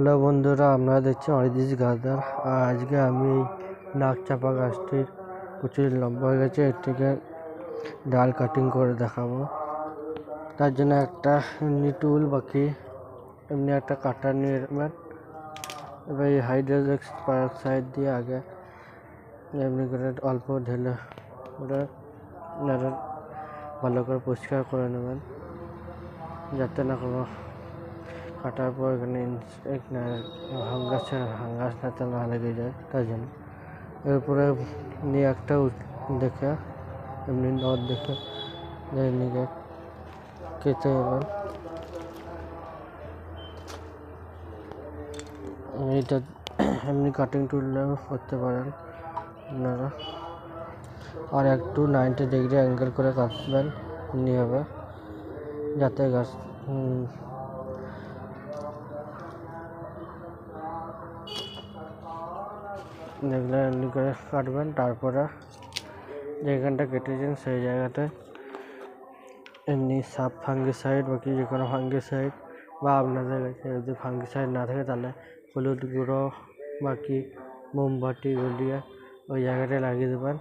Hello বন্ধুরা, আপনারা দেখছেন অরিজিৎ গাদার আর আজকে আমি এই নাক চাপা গাছটির প্রচুর লম্বা হয়ে গেছে, এর থেকে ডাল কাটিং করে দেখাবো। তার জন্য একটা এমনি টুল বাকি, এমনি একটা কাটার নিয়ে নেবেন। এবার এই হাইড্রোজেক্স সাইড দিয়ে আগে এমনি করে অল্প ঢেলে ওটা ভালো করে পরিষ্কার করে নেবেন, যাতে না কোনো কাটার পর এখানে হাঙ্গাসের হাঙ্গাস যাতে না লেগে যায় তার জন্য। এরপরে নিয়ে একটা দেখে, এমনি নদ দেখে, নিয়ে কেটে এবার। এইটা এমনি কাটিং টুলটাও করতে পারেন আপনারা। আর একটু নাইনটি ডিগ্রি অ্যাঙ্গেল করে কাটবেন, নিয়ে হবে যাতে গাছ এগুলো এমনি করে কাটবেন, তারপরে যেখানটা কেটেছেন সেই জায়গাতে এমনি সাপ ফাঙ্গিসাইড বা কি যে কোনো ফাঙ্গিসাইড বা আপনাদের কাছে যদি ফাঙ্গিসাইড না থাকে তাহলে হলুদ গুঁড়ো বাকি মোমবাতি গুলিয়ে ওই জায়গাটায় লাগিয়ে দেবেন।